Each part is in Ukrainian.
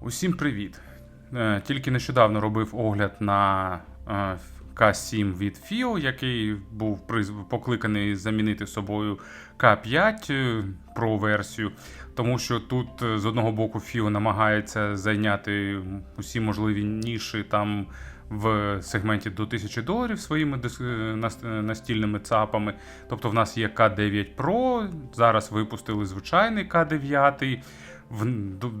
Усім привіт! Е, Тільки нещодавно робив огляд на е, К7 від FIO, який був покликаний замінити собою К5 е, Pro версію, тому що тут з одного боку FIO намагається зайняти усі можливі ніші там в сегменті до 1000 доларів своїми настільними ЦАПами. Тобто в нас є К9 Pro, зараз випустили звичайний К9. В,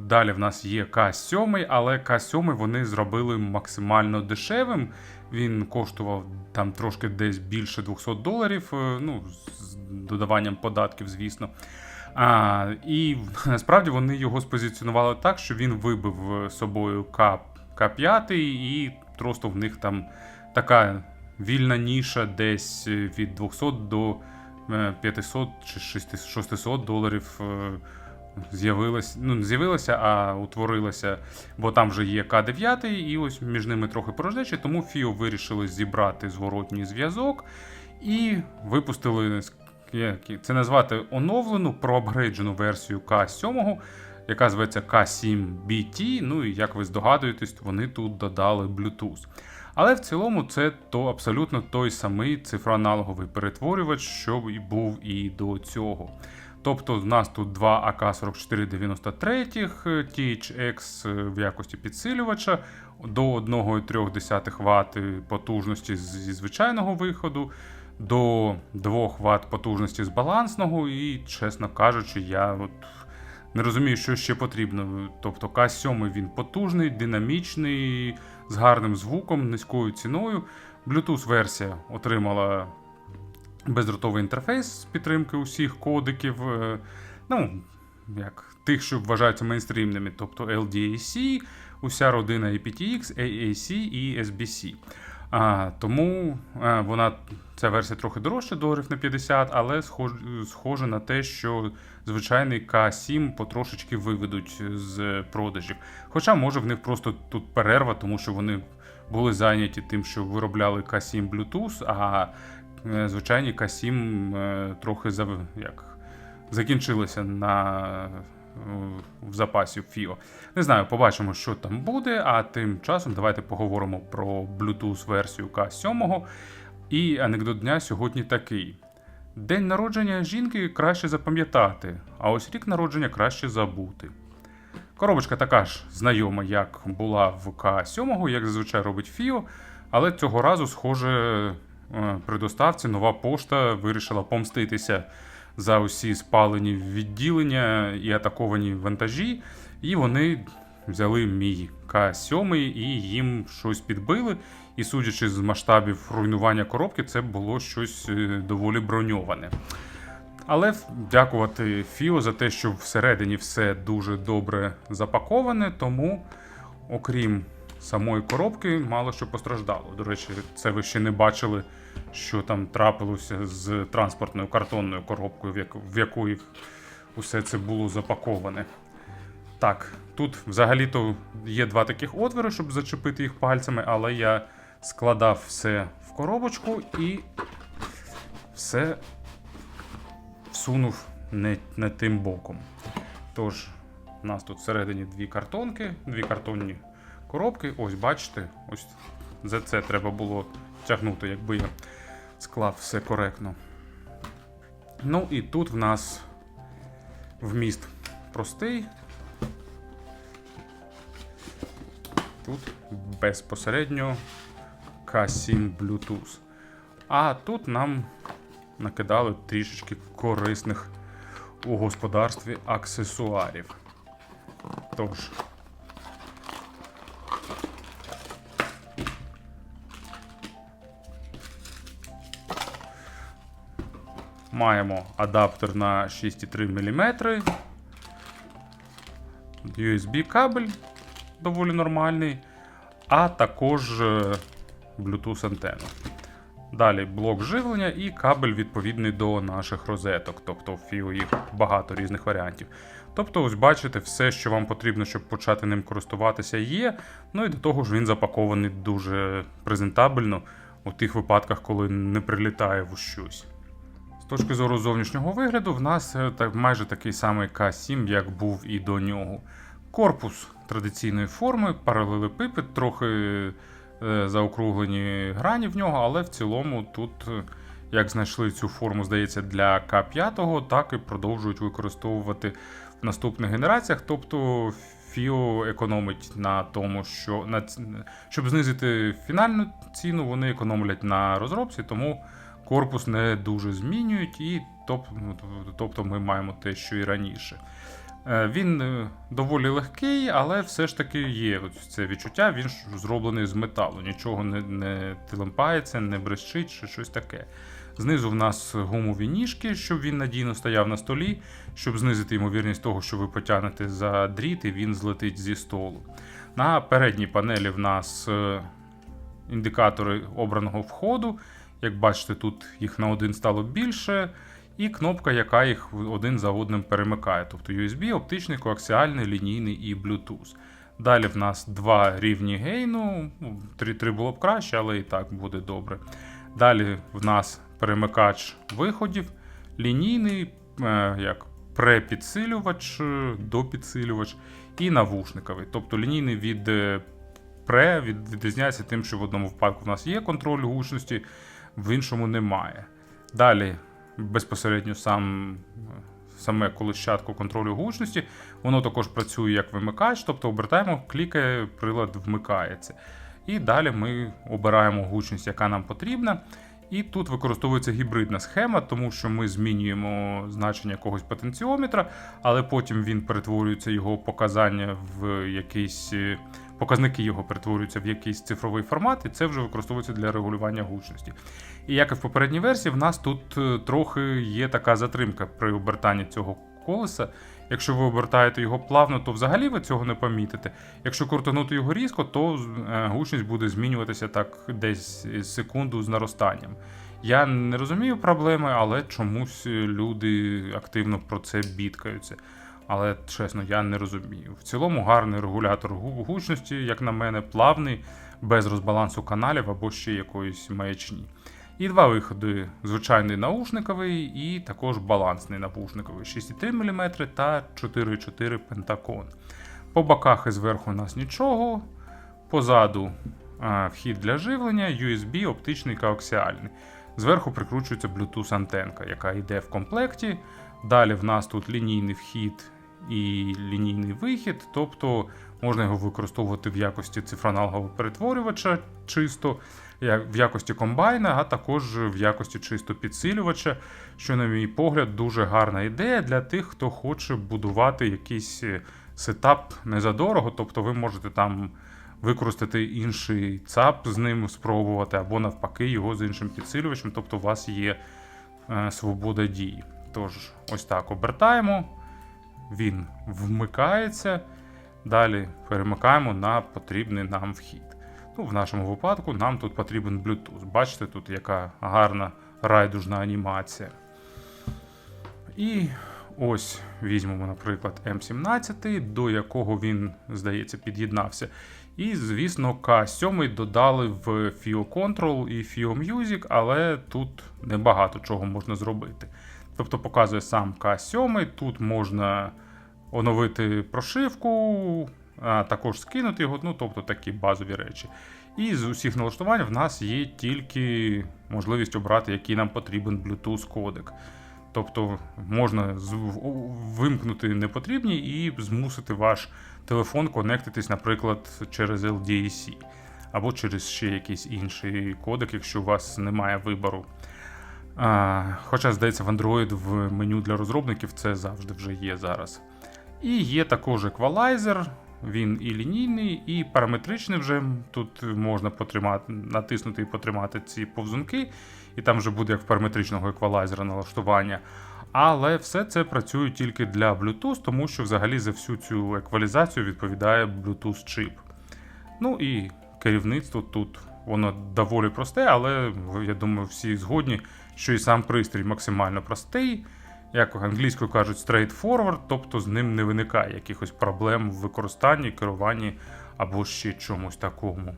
далі в нас є К7, але К7 вони зробили максимально дешевим. Він коштував там трошки десь більше 200 доларів, е, ну, з додаванням податків, звісно. А, і насправді вони його спозиціонували так, що він вибив е, собою К, К5, і просто в них там така вільна ніша десь е, від 200 до е, 500 чи 600 доларів. З'явилася, ну не з'явилася, а утворилася, бо там вже є К9, і ось між ними трохи порожнечі, тому FIO вирішили зібрати зворотній зв'язок і випустили це назвати оновлену проапгрейджену версію К7, яка зветься К7BT. Ну і як ви здогадуєтесь, вони тут додали Bluetooth. Але в цілому це то абсолютно той самий цифроаналоговий перетворювач, що і був і до цього. Тобто в нас тут два АК-4493 THX в якості підсилювача до 1,3 Вт потужності зі звичайного виходу, до 2 Вт потужності з балансного, і, чесно кажучи, я от не розумію, що ще потрібно. Тобто К7 він потужний, динамічний, з гарним звуком, низькою ціною. Bluetooth-версія отримала бездротовий інтерфейс з підтримки усіх кодиків. е, Ну, як тих, що вважаються мейнстрімними, тобто LDAC, уся родина aptX, AAC і SBC. А, тому а, вона, ця версія трохи дорожча, доларів на 50, але схож, схоже на те, що звичайний К7 потрошечки виведуть з продажів. Хоча, може, в них просто тут перерва, тому що вони були зайняті тим, що виробляли К7 Bluetooth, а е, звичайні К7 е, трохи зав... як, закінчилися на е, в запасі FIO. Не знаю, побачимо, що там буде. А тим часом давайте поговоримо про Bluetooth-версію К7. І анекдот дня сьогодні такий: День народження жінки краще запам'ятати, а ось рік народження краще забути. Коробочка така ж знайома, як була в К7, як зазвичай робить FIO, але цього разу, схоже, е, при доставці нова пошта вирішила помститися за усі спалені відділення і атаковані вантажі, і вони взяли мій К7 і їм щось підбили. І судячи з масштабів руйнування коробки, це було щось е, доволі броньоване. Але дякувати Фіо за те, що всередині все дуже добре запаковане, тому, окрім самої коробки, мало що постраждало. До речі, це ви ще не бачили, що там трапилося з транспортною картонною коробкою, в, яку, в їх усе це було запаковане. Так, тут взагалі-то є два таких отвори, щоб зачепити їх пальцями, але я складав все в коробочку і все всунув не, не тим боком. Тож, у нас тут всередині дві картонки, дві картонні коробки. Ось бачите, ось за це треба було тягнути, якби я склав все коректно. Ну і тут в нас вміст простий. Тут безпосередньо K7 Bluetooth. А тут нам накидали трішечки корисних у господарстві аксесуарів. Тож. Маємо адаптер на 6,3 мм. USB кабель доволі нормальний, а також е, Bluetooth антенна. Далі блок живлення і кабель відповідний до наших розеток, тобто в FIO їх багато різних варіантів. Тобто, ось бачите, все, що вам потрібно, щоб почати ним користуватися, є. Ну і до того ж він запакований дуже презентабельно у тих випадках, коли не прилітає в щось. Точки зору зовнішнього вигляду, в нас е, так, майже такий самий К7, як був і до нього. Корпус традиційної форми, паралелепипед, трохи е, заокруглені грані в нього, але в цілому тут, е, як знайшли цю форму, здається, для К5, так і продовжують використовувати в наступних генераціях. Тобто Фіо економить на тому, що на, щоб знизити фінальну ціну, вони економлять на розробці, тому корпус не дуже змінюють, і ну, тобто ми маємо те, що і раніше. Е, Він е, доволі легкий, але все ж таки є це відчуття, він зроблений з металу, нічого не, не тилимпається, не брещить чи щось таке. Знизу в нас гумові ніжки, щоб він надійно стояв на столі, щоб знизити ймовірність того, що ви потягнете за дріт і він злетить зі столу. На передній панелі в нас е, індикатори обраного входу. Як бачите, тут їх на один стало більше, і кнопка, яка їх один за одним перемикає. Тобто USB, оптичний, коаксіальний, лінійний і Bluetooth. Далі в нас два рівні гейну. Ну, Три, три було б краще, але і так буде добре. Далі в нас перемикач виходів, лінійний, е, як препідсилювач, е, допідсилювач і навушниковий. Тобто лінійний від е, пре від, відрізняється тим, що в одному випадку в нас є контроль гучності, в іншому немає. Далі безпосередньо сам, саме колищатко контролю гучності, воно також працює як вимикач, тобто обертаємо, клікає, прилад вмикається. І далі ми обираємо гучність, яка нам потрібна. І тут використовується гібридна схема, тому що ми змінюємо значення якогось потенціометра, але потім він перетворюється його показання в якийсь. Показники його перетворюються в якийсь цифровий формат, і це вже використовується для регулювання гучності. І як і в попередній версії, в нас тут е, трохи є така затримка при обертанні цього колеса. Якщо ви обертаєте його плавно, то взагалі ви цього не помітите. Якщо крутанути його різко, то е, гучність буде змінюватися так десь секунду з наростанням. Я не розумію проблеми, але чомусь люди активно про це бідкаються. Але чесно, я не розумію. В цілому гарний регулятор гучності, як на мене, плавний, без розбалансу каналів або ще якоїсь маячні. І два виходи: звичайний наушниковий і також балансний навушниковий 6,3 мм та 4,4 пентакон. По боках і зверху у нас нічого. Позаду вхід для живлення, USB, оптичний коаксіальний. Зверху прикручується Bluetooth антенка, яка йде в комплекті. Далі в нас тут лінійний вхід і лінійний вихід, тобто можна його використовувати в якості цифроаналогового перетворювача чисто, в якості комбайна, а також в якості чисто підсилювача, що, на мій погляд, дуже гарна ідея для тих, хто хоче будувати якийсь е, сетап незадорого, тобто ви можете там використати інший ЦАП з ним спробувати, або навпаки його з іншим підсилювачем, тобто у вас є е, свобода дії. Тож, ось так обертаємо, він вмикається. Далі перемикаємо на потрібний нам вхід. Ну, в нашому випадку нам тут потрібен Bluetooth. Бачите, тут яка гарна райдужна анімація. І ось візьмемо, наприклад, М17, до якого він, здається, під'єднався. І, звісно, К7 додали в FIO Control і FIO Music, але тут небагато чого можна зробити. Тобто показує сам К7, тут можна оновити прошивку, а також скинути його, ну тобто такі базові речі. І з усіх налаштувань в нас є тільки можливість обрати, який нам потрібен Bluetooth кодек. Тобто можна вимкнути непотрібні і змусити ваш телефон конектитись, наприклад, через LDAC або через ще якийсь інший кодек, якщо у вас немає вибору. А, хоча, здається, в Android в меню для розробників це завжди вже є зараз. І є також еквалайзер, він і лінійний, і параметричний вже. Тут можна потримати, натиснути і потримати ці повзунки, і там вже буде як в параметричного еквалайзера налаштування. Але все це працює тільки для Bluetooth, тому що взагалі за всю цю еквалізацію відповідає Bluetooth чип. Ну і керівництво тут воно доволі просте, але я думаю, всі згодні, що і сам пристрій максимально простий. Як англійською кажуть, straightforward, тобто з ним не виникає якихось проблем в використанні, керуванні або ще чомусь такому.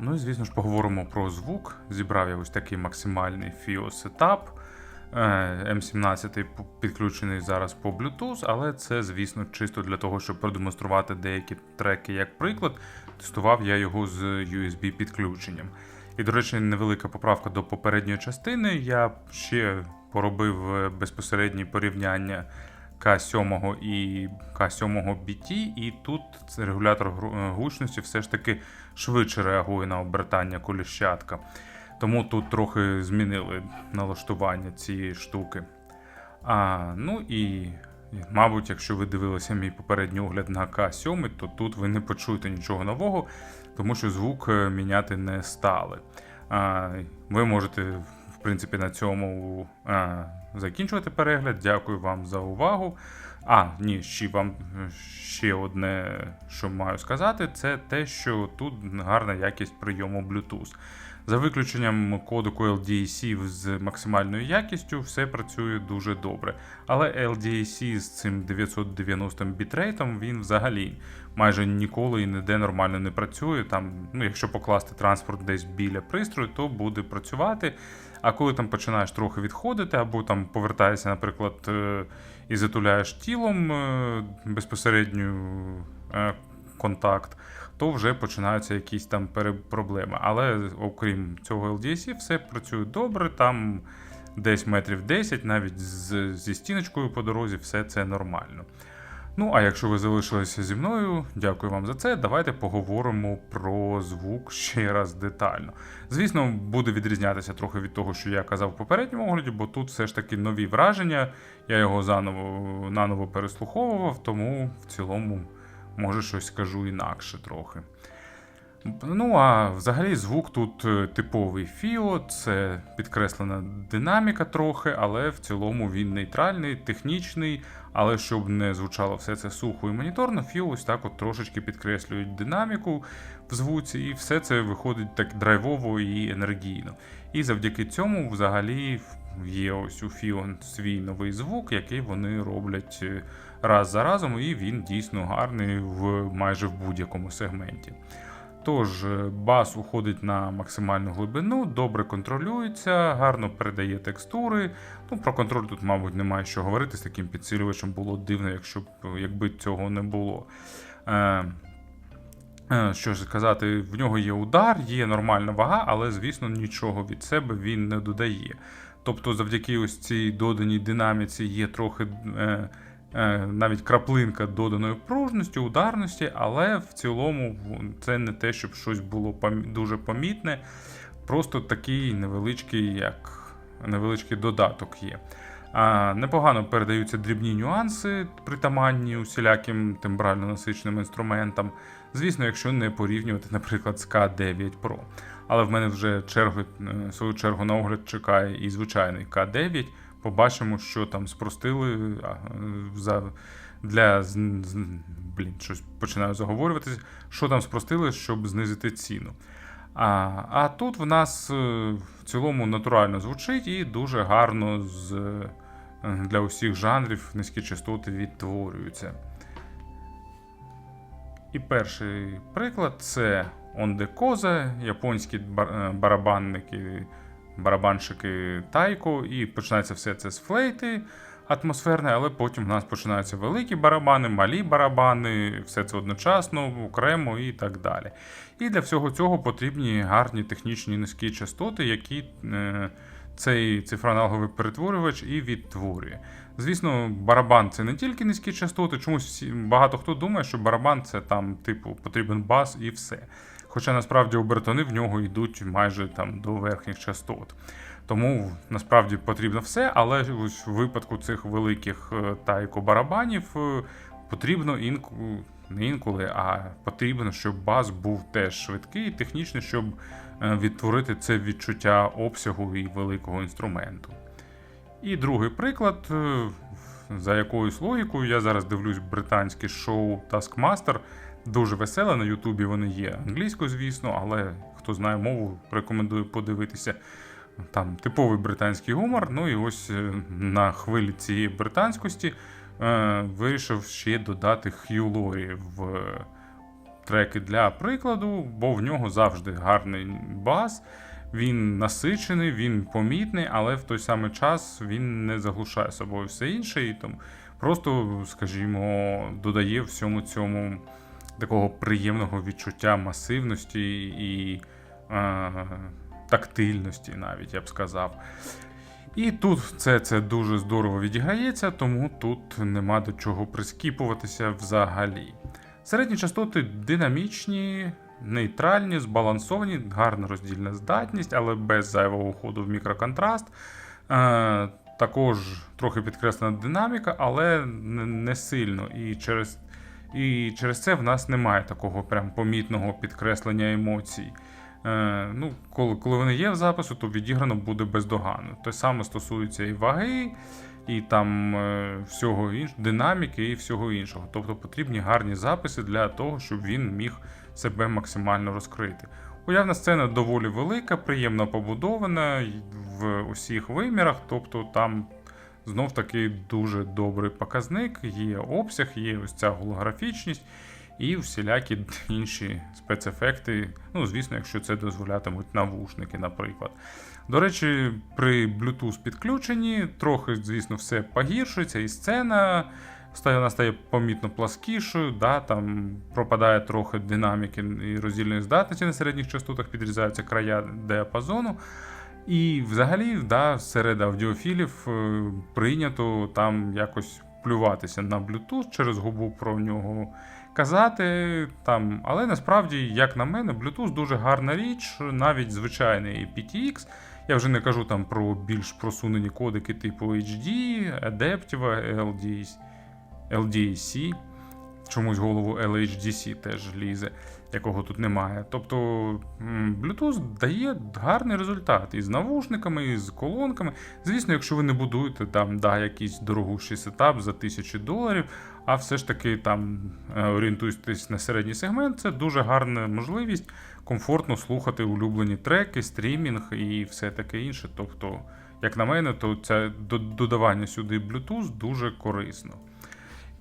Ну і звісно ж поговоримо про звук. Зібрав я ось такий максимальний FIO сетап. Е, М17 підключений зараз по Bluetooth, але це, звісно, чисто для того, щоб продемонструвати деякі треки як приклад. Тестував я його з USB підключенням. І, до речі, невелика поправка до попередньої частини. Я ще поробив е, безпосереднє порівняння К7 і К7 BT, і тут регулятор е, гучності все ж таки швидше реагує на обертання коліщатка. Тому тут трохи змінили налаштування цієї штуки. А, ну і, мабуть, якщо ви дивилися мій попередній огляд на К7, то тут ви не почуєте нічого нового, тому що звук е, міняти не стали. Ви можете, в принципі, на цьому закінчувати перегляд. Дякую вам за увагу. А, ні, ще вам е, ще одне, що маю сказати, це те, що тут гарна якість прийому Bluetooth. За виключенням кодеку LDAC з максимальною якістю, все працює дуже добре. Але LDAC з цим 990 бітрейтом він взагалі майже ніколи і ніде нормально не працює. Там, ну, якщо покласти транспорт десь біля пристрою, то буде працювати. А коли там починаєш трохи відходити, або там повертаєшся, наприклад, е, і затуляєш тілом е, безпосередньо е, контакт, то вже починаються якісь там проблеми. Але окрім цього LDSC, все працює добре. Там десь метрів 10, навіть з, зі стіночкою по дорозі, все це нормально. Ну, а якщо ви залишилися зі мною, дякую вам за це. Давайте поговоримо про звук ще раз детально. Звісно, буде відрізнятися трохи від того, що я казав в попередньому огляді, бо тут все ж таки нові враження. Я його заново наново переслуховував, тому в цілому, може, щось скажу інакше трохи. Ну, а взагалі звук тут е, типовий Фіо, це підкреслена динаміка трохи, але в цілому він нейтральний, технічний. Але щоб не звучало все це сухо і моніторно, Фіо ось так от трошечки підкреслюють динаміку в звуці, і все це виходить так драйвово і енергійно. І завдяки цьому, взагалі, є ось у Фіо свій новий звук, який вони роблять е, раз за разом, і він дійсно гарний в майже в будь-якому сегменті. Тож, е, бас уходить на максимальну глибину, добре контролюється, гарно передає текстури. Ну, про контроль тут, мабуть, немає що говорити. З таким підсилювачем було дивно, якщо б якби цього не було. Е, е, що ж сказати, в нього є удар, є нормальна вага, але, звісно, нічого від себе він не додає. Тобто, завдяки ось цій доданій динаміці є трохи. Е, е, навіть краплинка доданої пружності, ударності, але в цілому це не те, щоб щось було дуже помітне. Просто такий невеличкий, як невеличкий додаток є. А, непогано передаються дрібні нюанси, притаманні усіляким тембрально насиченим інструментам. Звісно, якщо не порівнювати, наприклад, з К9 Pro. Але в мене вже чергу, е, свою чергу на огляд чекає і звичайний К9. Побачимо, що там спростили е, за, для блін, щось починаю заговорюватися, що там спростили, щоб знизити ціну. А, а тут в нас е, в цілому натурально звучить і дуже гарно з, е, для усіх жанрів низькі частоти відтворюються. І перший приклад це Онде Коза, японські бар- барабанники, барабанщики Тайко, і починається все це з флейти атмосферне, але потім в нас починаються великі барабани, малі барабани, все це одночасно, окремо і так далі. І для всього цього потрібні гарні технічні низькі частоти, які е, цей цифроаналоговий перетворювач і відтворює. Звісно, барабан це не тільки низькі частоти, чомусь всі, багато хто думає, що барабан це там, типу, потрібен бас і все. Хоча насправді обертони в нього йдуть майже там до верхніх частот. Тому насправді потрібно все, але ось в випадку цих великих е, тайко-барабанів е, потрібно інку... не інколи, а потрібно, щоб бас був теж швидкий і технічний, щоб е, відтворити це відчуття обсягу і великого інструменту. І другий приклад, е, за якоюсь логікою, я зараз дивлюсь британське шоу Taskmaster. Дуже веселе, на Ютубі вони є англійською, звісно, але хто знає мову, рекомендую подивитися. Там типовий британський гумор. Ну і ось е, на хвилі цієї британськості е, вирішив ще додати Хью Лорі в треки для прикладу, бо в нього завжди гарний бас. Він насичений, він помітний, але в той самий час він не заглушає собою все інше, і там просто, скажімо, додає всьому цьому такого приємного відчуття масивності і е, тактильності, навіть я б сказав. І тут це, це дуже здорово відіграється, тому тут нема до чого прискіпуватися взагалі. Середні частоти динамічні, нейтральні, збалансовані, гарна роздільна здатність, але без зайвого уходу в мікроконтраст. Е, також трохи підкреслена динаміка, але не, не сильно. І через, і через це в нас немає такого прям помітного підкреслення емоцій. Е, ну, коли, коли вони є в запису, то відіграно буде бездоганно. Те саме стосується і ваги, і там е, всього іншого, динаміки і всього іншого. Тобто потрібні гарні записи для того, щоб він міг себе максимально розкрити. Уявна сцена доволі велика, приємно побудована в усіх вимірах, тобто там знов таки дуже добрий показник, є обсяг, є ось ця голографічність і всілякі інші спецефекти. Ну, звісно, якщо це дозволятимуть навушники, наприклад. До речі, при Bluetooth підключенні трохи, звісно, все погіршується, і сцена вона стає помітно пласкішою, да, там пропадає трохи динаміки і роздільної здатності на середніх частотах, підрізаються края діапазону. І взагалі, да, серед аудіофілів е, прийнято там якось плюватися на Bluetooth через губу про нього казати. там. Але насправді, як на мене, Bluetooth дуже гарна річ, навіть звичайний PTX. Я вже не кажу там про більш просунені кодики типу HD, Adaptive, LDC, Чомусь голову LHDC теж лізе, якого тут немає. Тобто Bluetooth дає гарний результат і з навушниками, і з колонками. Звісно, якщо ви не будуєте там да, якийсь дорогущий сетап за тисячі доларів, а все ж таки там е, орієнтуєтесь на середній сегмент, це дуже гарна можливість комфортно слухати улюблені треки, стрімінг і все таке інше. Тобто, як на мене, то це додавання сюди Bluetooth дуже корисно.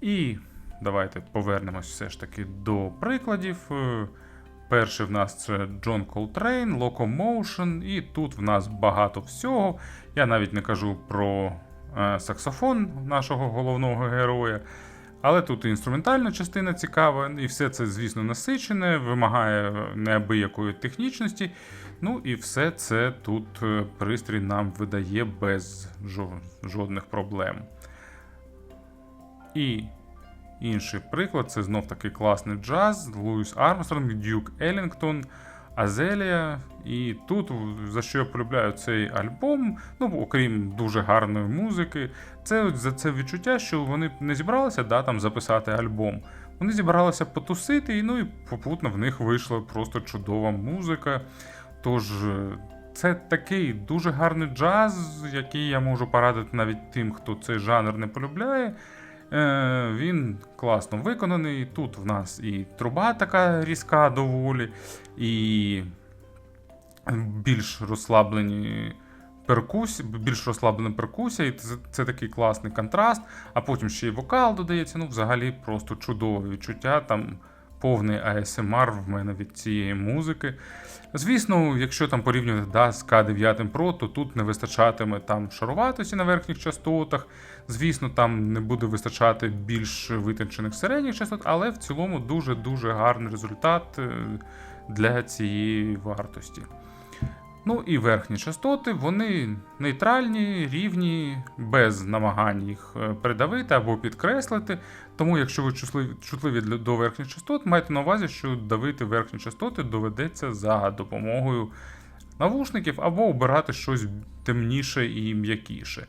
І давайте повернемось все ж таки до прикладів. Е, Перший в нас це John Coltrane, Locomotion, і тут в нас багато всього. Я навіть не кажу про е, саксофон нашого головного героя. Але тут і інструментальна частина цікава, і все це, звісно, насичене, вимагає неабиякої технічності. Ну і все це тут е, пристрій нам видає без жодних проблем. І інший приклад це знов таки класний джаз, Луїс Армстронг, Дюк Елінгтон, Азелія. І тут, за що я полюбляю цей альбом, ну, окрім дуже гарної музики, це за це відчуття, що вони не зібралися да, там, записати альбом. Вони зібралися потусити, ну і попутно в них вийшла просто чудова музика. Тож, це такий дуже гарний джаз, який я можу порадити навіть тим, хто цей жанр не полюбляє. Е, він класно виконаний. Тут в нас і труба така різка доволі, і більш розслаблені перкусі, більш розслаблена перкусія, і це, такий класний контраст, а потім ще й вокал додається. Ну, взагалі, просто чудове відчуття. Там повний ASMR в мене від цієї музики. Звісно, якщо там порівнювати да, з К9 Pro, то тут не вистачатиме там шаруватості на верхніх частотах. Звісно, там не буде вистачати більш витончених середніх частот, але в цілому дуже-дуже гарний результат е, для цієї вартості. Ну і верхні частоти, вони нейтральні, рівні, без намагань їх е, придавити або підкреслити. Тому, якщо ви чутливі, до верхніх частот, майте на увазі, що давити верхні частоти доведеться за допомогою навушників або обирати щось темніше і м'якіше.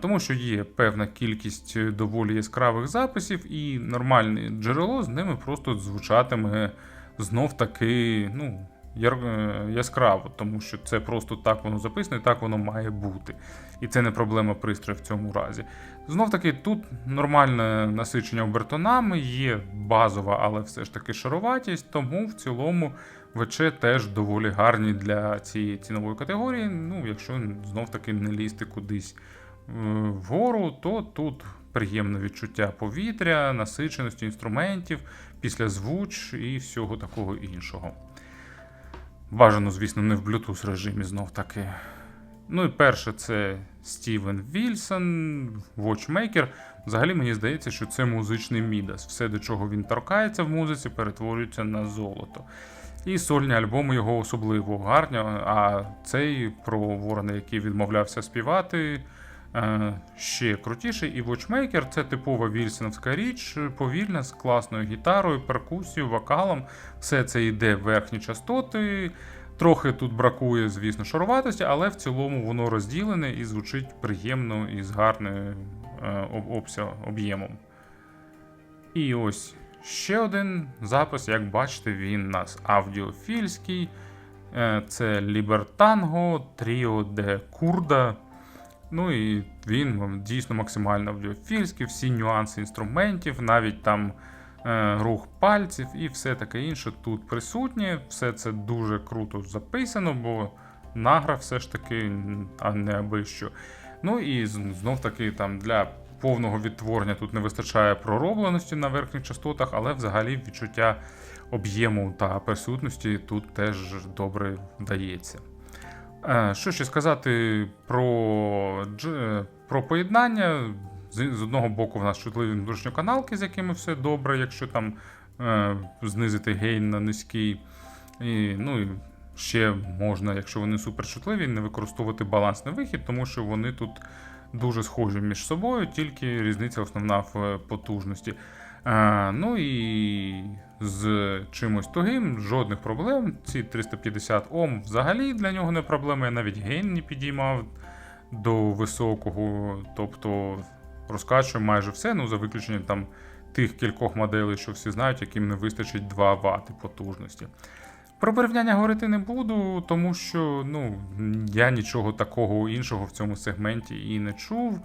Тому що є певна кількість е, доволі яскравих записів, і нормальне джерело з ними просто звучатиме знов таки ну, яскраво, тому що це просто так воно записано, і так воно має бути. І це не проблема пристрою в цьому разі. Знов таки, тут нормальне насичення обертонами, є базова, але все ж таки шароватість, тому в цілому ВЧ теж доволі гарні для цієї цінової категорії. Ну, якщо знов таки не лізти кудись е, вгору, то тут приємне відчуття повітря, насиченості інструментів, після звуч і всього такого іншого. Бажано, звісно, не в Bluetooth режимі знов таки. Ну і перше, це Стівен Вільсон, Watchmaker. Взагалі мені здається, що це музичний мідас. Все, до чого він торкається в музиці, перетворюється на золото. І сольні альбоми його особливо гарні. А цей про Ворона, який відмовлявся співати, ще крутіший. І Watchmaker це типова вільсоновська річ, повільна, з класною гітарою, перкусією, вокалом. Все це йде в верхні частоти. Трохи тут бракує, звісно, шаруватості, але в цілому воно розділене і звучить приємно і з гарним е, об'ємом. І ось ще один запис, як бачите, він у нас аудіофільський. Е, Це Лібертанго, Тріо де Курда. Ну і він дійсно максимально аудіофільський, всі нюанси інструментів, навіть там е, рух пальців і все таке інше тут присутнє. Все це дуже круто записано, бо награ все ж таки, а не аби що. Ну і знов таки там для повного відтворення тут не вистачає проробленості на верхніх частотах, але взагалі відчуття об'єму та присутності тут теж добре вдається. Е, Що ще сказати про, про поєднання? З, з одного боку, в нас чутливі внутрішньоканалки, з якими все добре, якщо там е, знизити гейн на низький. І, ну, і ще можна, якщо вони суперчутливі, не використовувати балансний вихід, тому що вони тут дуже схожі між собою, тільки різниця основна в е, потужності. Е, ну і з чимось тугим, жодних проблем. Ці 350 Ом взагалі для нього не проблема. Я навіть гейн не підіймав до високого, тобто розкачує майже все, ну за виключенням там тих кількох моделей, що всі знають, яким не вистачить 2 Вт потужності. Про порівняння говорити не буду, тому що ну, я нічого такого іншого в цьому сегменті і не чув.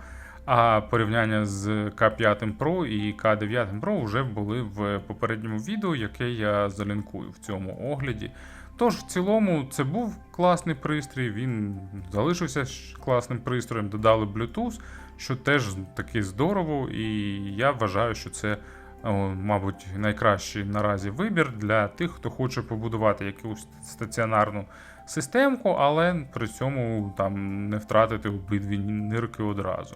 А порівняння з К5 Pro і К9 Pro вже були в попередньому відео, яке я залінкую в цьому огляді. Тож, в цілому, це був класний пристрій, він залишився класним пристроєм, додали Bluetooth, що теж таки здорово, і я вважаю, що це, мабуть, найкращий наразі вибір для тих, хто хоче побудувати якусь стаціонарну системку, але при цьому там не втратити обидві нирки одразу.